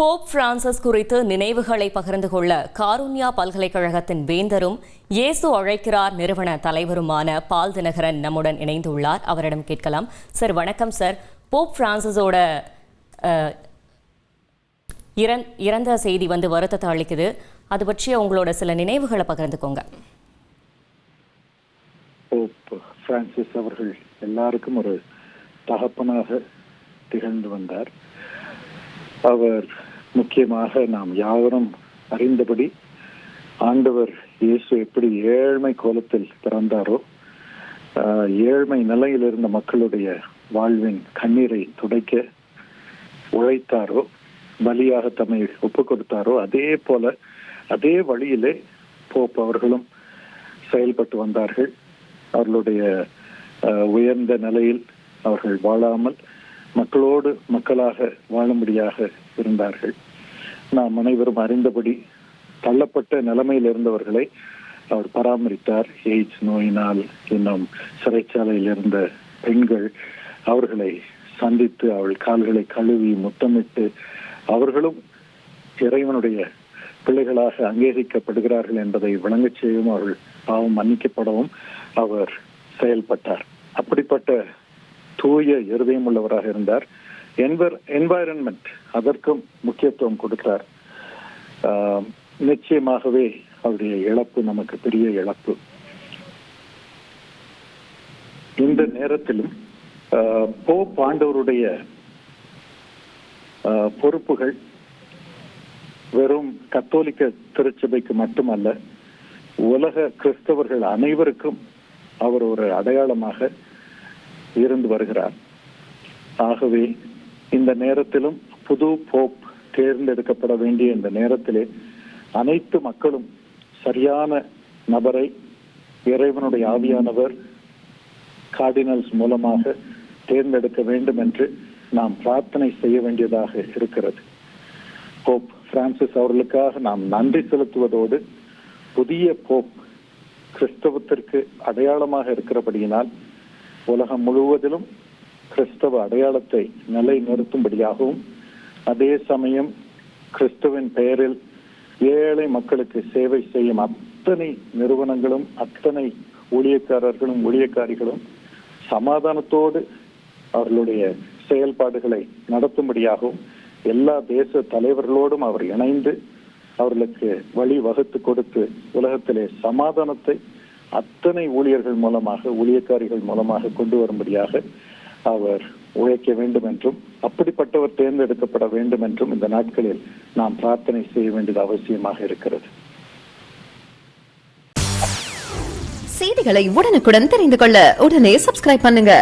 Pope பிரான்சஸ் குறித்து நினைவுகளை பகிர்ந்து கொள்ள காருண்யா பல்கலைக்கழகத்தின் வேந்தரும் இயேசு அழைக்கிறார் நிறுவன தலைவருமான பால் தினகரன் நம்முடன் இணைந்துள்ளார். அவரிடம் கேட்கலாம். சார் வணக்கம் சார். போப் பிரான்சிஸோட இறந்- இறந்த செய்தி வந்து வருத்தத்தை அளிக்குது. அது பற்றிய உங்களோட சில நினைவுகளை பகிர்ந்துக்கோங்க. போப் பிரான்சிஸ் அவர்கள் எல்லாருக்கும் ஒரு தகப்பனாக திகழ்ந்து வந்தார். அவர் முக்கியமாக நாம் யாவரும் அறிந்தபடி ஆண்டவர் இயேசு எப்படி ஏழ்மை கோலத்தில் பிறந்தாரோ ஏழ்மை நிலையில் இருந்த மக்களுடைய வாழ்வின் கண்ணீரை துடைக்க உழைத்தாரோ பலியாக தம்மை ஒப்பு கொடுத்தாரோ அதே போல அதே வழியிலே போப் அவர்களும் செயல்பட்டு வந்தார்கள். அவர்களுடைய உயர்ந்த நிலையில் அவர்கள் வாழாமல் மக்களோடு மக்களாக வாழும்படியாக இருந்தார்கள் நாம் அனைவரும் அறிந்தபடி தள்ளப்பட்ட நிலைமையில் இருந்தவர்களை அவர் பராமரித்தார். எய்ட்ஸ் நோயினால் இன்னும் சிறைச்சாலையில் இருந்த பெண்கள் அவர்களை சந்தித்து அவள் கால்களை கழுவி முத்தமிட்டு அவர்களும் இறைவனுடைய பிள்ளைகளாக அங்கீகரிக்கப்படுகிறார்கள் என்பதை விளங்கச் செய்யவும் அவள் பாவம் மன்னிக்கப்படவும் அவர் செயல்பட்டார். அப்படிப்பட்ட தூய இருதயம் உள்ளவராக இருந்தார். என்வாயரன்மெண்ட் அதற்கும் முக்கியத்துவம் கொடுத்தார் ஆஹ், நிச்சயமாகவே அவருடைய இழப்பு நமக்கு பெரிய இழப்பு. இந்த நேரத்திலும் போ போப் பொறுப்புகள் வெறும் கத்தோலிக்க திருச்சபைக்கு மட்டுமல்ல உலக கிறிஸ்தவர்கள் அனைவருக்கும் அவர் ஒரு அடையாளமாக இருந்து வருகிறார். ஆகவே இந்த நேரத்திலும் புது போப் தேர்ந்தெடுக்கப்பட வேண்டிய இந்த நேரத்திலே அனைத்து மக்களும் சரியான நபரை இறைவனுடைய ஆவியானவர் கார்டினல்ஸ் மூலமாக தேர்ந்தெடுக்க வேண்டும் என்று நாம் பிரார்த்தனை செய்ய வேண்டியதாக இருக்கிறது. போப் பிரான்சிஸ் அவர்களுக்காக நாம் நன்றி செலுத்துவதோடு புதிய போப் கிறிஸ்தவத்திற்கு அடையாளமாக இருக்கிறபடியினால் உலகம் முழுவதிலும் கிறிஸ்தவ அடையாளத்தை நிலை நிறுத்தும்படியாகவும் அதே சமயம் கிறிஸ்துவின் பெயரில் ஏழை மக்களுக்கு சேவை செய்யும் அத்தனை நிறுவனங்களும் அத்தனை ஊழியக்காரர்களும் ஊழியக்காரிகளும் சமாதானத்தோடு அவர்களுடைய செயல்பாடுகளை நடத்தும்படியாகவும் எல்லா தேச தலைவர்களோடும் அவர் இணைந்து அவர்களுக்கு வழி வகுத்து கொடுத்து உலகத்திலே சமாதானத்தை அத்தனை ஊழியர்கள் மூலமாக ஊழியக்காரிகள் மூலமாக கொண்டு வரும்படியாக அவர் உழைக்க வேண்டும் என்றும் அப்படிப்பட்டவர் தேர்ந்தெடுக்கப்பட வேண்டும் என்றும் இந்த நாட்களில் நாம் பிரார்த்தனை செய்ய வேண்டியது அவசியமாக இருக்கிறது. செய்திகளை உடனுக்குடன் தெரிந்து கொள்ள உடனே சப்ஸ்கிரைப் பண்ணுங்க.